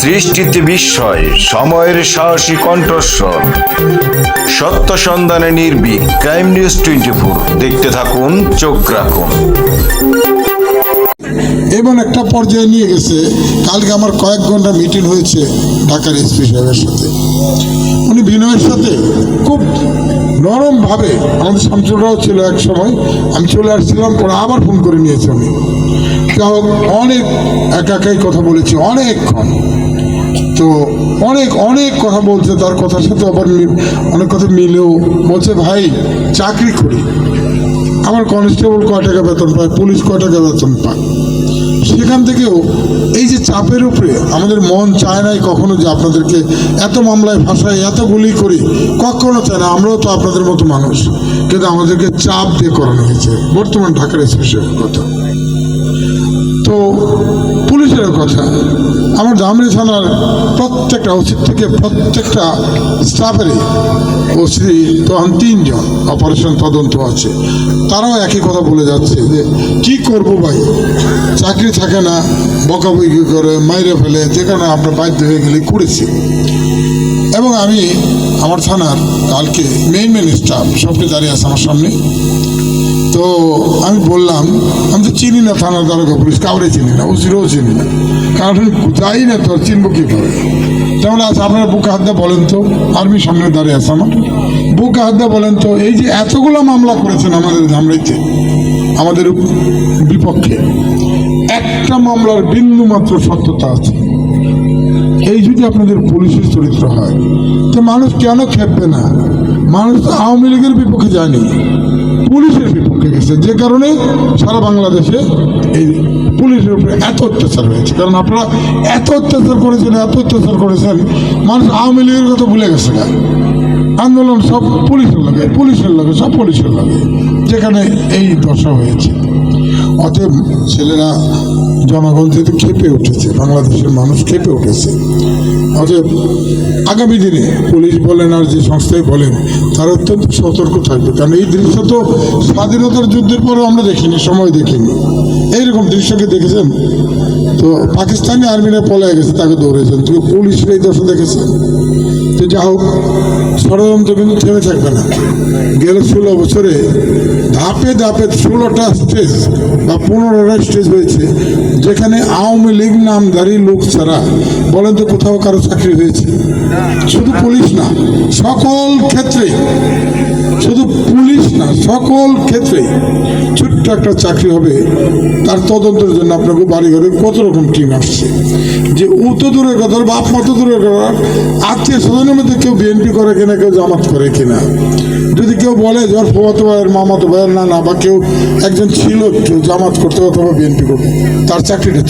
সৃষ্টিতে বিস্ময়, সময়ের সাহসী কণ্ঠস্বর। সত্য সন্ধানে নির্ভীক, ক্রাইম নিউজ টোয়েন্টি ফোর দেখতে থাকুন, চোখ রাখুন। এবং একটা পর্যায়ে নিয়ে গেছে, কালকে আমার কয়েক ঘণ্টা মিটিং হয়েছে ঢাকার এসপি সাহেবের সাথে। উনি বিনয়ের সাথে খুব নরমভাবে আমাদের শামসুরাও ছিল এক সময়। আমি চলে আসছিলাম পরে আবার ফোন করে নিয়েছে আমি যা হোক, অনেক একা একাই কথা বলেছি, অনেকক্ষণ। তো অনেক অনেক কথা বলছে, তার কথার সাথে আবার অনেক কথা মিলেও বলছে, ভাই, চাকরি করি। আমার কনস্টেবল কয় টাকা বেতন পায়, পুলিশ কয় টাকা বেতন পায়? সেখান থেকেও এই যে চাপের উপরে আমাদের মন চায় নাই কখনো যে আপনাদেরকে এত মামলায় ভাষায় এত গুলি করি, কখনো চায় না। আমরাও তো আপনাদের মতো মানুষ। কিন্তু আমাদেরকে চাপ দিয়ে করানো হয়েছে। বর্তমান ঢাকার স্পেশাল কথা তো পুলিশের কথা, আমার ধামরি থানার প্রত্যেকটা ওসির থেকে প্রত্যেকটা স্টাফেরই ওসি তখন তিনজন, অপারেশন তদন্ত আছে। তারাও একই কথা বলে যাচ্ছে যে, কি করব ভাই? চাকরি থাকে না, বকাবকি করে, মাইরে ফেলে যেখানে আমরা বাধ্য হয়ে গেলে করেছি। এবং আমি আমার থানার কালকে মেইন মেন স্টাফ সবকে দাঁড়িয়ে আছে আমার সামনে। তো আমি বললাম চিনি না থানার দারোগা পুলিশ, কাউরে চিনি না, ওসিরও চিনি না। কারণ যাই না তো, চিনবো কী করে তাহলে আচ্ছা আপনারা বুকে হাত বলেন তো আর্মির সামনে দাঁড়িয়ে আছে আমার। বুকে হাত বলেন তো, এই যে এতগুলো মামলা করেছেন আমাদের ধামরাইতে, আমাদের বিপক্ষে, একটা মামলার বিন্দু মাত্র সত্যতা আছে। এই যদি আপনাদের পুলিশের চরিত্র হয়, তো মানুষ কেন খেপবে না? মানুষ তো আওয়ামী লীগের বিপক্ষে যায়নি। পুলিশের বিপক্ষে গেছে যে কারণে সারা বাংলাদেশে এই পুলিশের উপরে এত অত্যাচার হয়েছে। কারণ আপনারা এত অত্যাচার করেছেন, এত অত্যাচার করেছেন, মানুষ আওয়ামী লীগের কথা ভুলে গেছে না আন্দোলন সব পুলিশের লাগে পুলিশের লাগে, সব পুলিশের লাগে। যেখানে এই দশা হয়েছে। অতএব ছেলেরা জনগণ যেহেতু খেপে উঠেছে, বাংলাদেশের মানুষ খেপে উঠেছে। অতএব আগামী দিনে পুলিশ বলেন আর যে সংস্থায় বলেন, তারা অত্যন্ত সতর্ক থাকবে। কারণ এই দৃশ্য তো স্বাধীনতার যুদ্ধের পরেও আমরা দেখিনি, সময় দেখিনি। এইরকম দৃশ্যকে দেখেছেন? তো পাকিস্তানি আর্মিরা পলায় গেছে, তাকে দৌড়েছেন তো পুলিশের এই দশা দেখেছেন? তো যা হোক, ষড়যন্ত্র কিন্তু থেমে থাকবে না। গেল ষোলো বছরে ধাপে ধাপে ষোলোটা স্টেজ বা পনেরোটা স্টেজ হয়েছে, যেখানে আওয়ামী লীগ নামধারী লোক ছাড়া বলেন তো কোথাও কারও চাকরি হয়েছে। শুধু পুলিশ না, সকল ক্ষেত্রে, শুধু সকল ক্ষেত্রে ছোট্ট একটা চাকরি হবে, তার তদন্তের জন্য আপনাকে বাড়ি ঘরে কত রকম টিম আসছে। যে ও তো দূরের কথা বাপ মা তো দূরের কথা, আত্মীয় স্বজনের মধ্যে কেউ বিএনপি করে কিনা, কেউ জামাত করে কিনা। যদি কেউ বলে ওর ফুয়াতো ভাইয়ের মামাতো ভাইয়ের না না বা কেউ একজন ছিল, কেউ জামাত করতে, অথবা বিএনপি করতে, তার চাকরিটা